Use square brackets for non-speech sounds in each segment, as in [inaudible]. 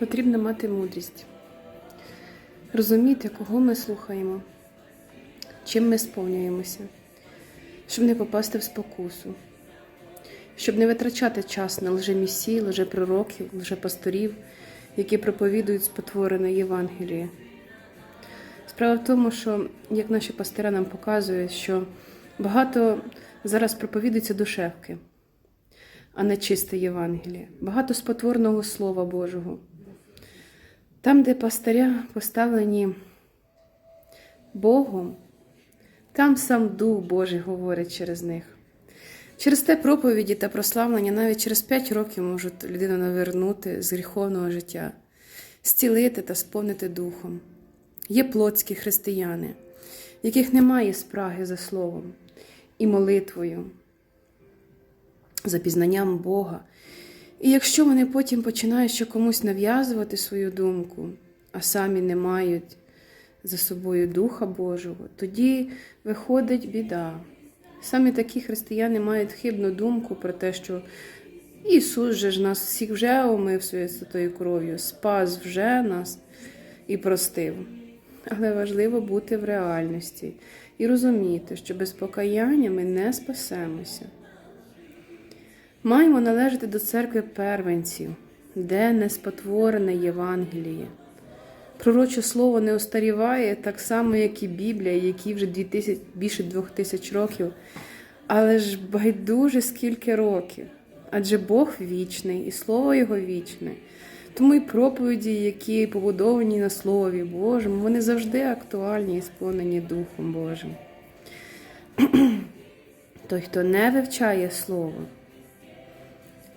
Потрібно мати мудрість, розуміти, кого ми слухаємо, чим ми сповнюємося, щоб не попасти в спокусу, щоб не витрачати час на лжемісій, лжепророків, лжепасторів, які проповідують спотворене Євангеліє. Справа в тому, що, як наші пастира нам показують, що багато зараз проповідується душевки, а не чисте Євангеліє, багато спотворного Слова Божого. Там, де пастиря поставлені Богом, там сам Дух Божий говорить через них. Через те проповіді та прославлення навіть через п'ять років можуть людину навернути з гріховного життя, зцілити та сповнити духом. Є плотські християни, яких немає спраги за словом і молитвою, за пізнанням Бога. І якщо вони потім починають ще комусь нав'язувати свою думку, а самі не мають за собою Духа Божого, тоді виходить біда. Саме такі християни мають хибну думку про те, що Ісус же ж нас всіх вже омив своєю святою кров'ю, спас вже нас і простив. Але важливо бути в реальності і розуміти, що без покаяння ми не спасемося. Маємо належати до церкви первенців, де не спотворене Євангеліє. Пророче слово не остаріває так само, як і Біблія, які вже 2000, більше двох тисяч років, але ж байдуже скільки років. Адже Бог вічний і Слово Його вічне. Тому і проповіді, які побудовані на Слові Божому, вони завжди актуальні і сповнені Духом Божим. [clears throat] Той, хто не вивчає Слово,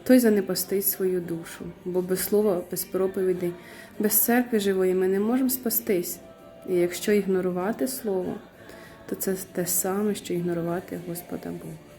той занепастить свою душу, бо без слова, без проповідей, без церкви живої ми не можемо спастись. І якщо ігнорувати Слово, то це те саме, що ігнорувати Господа Бога.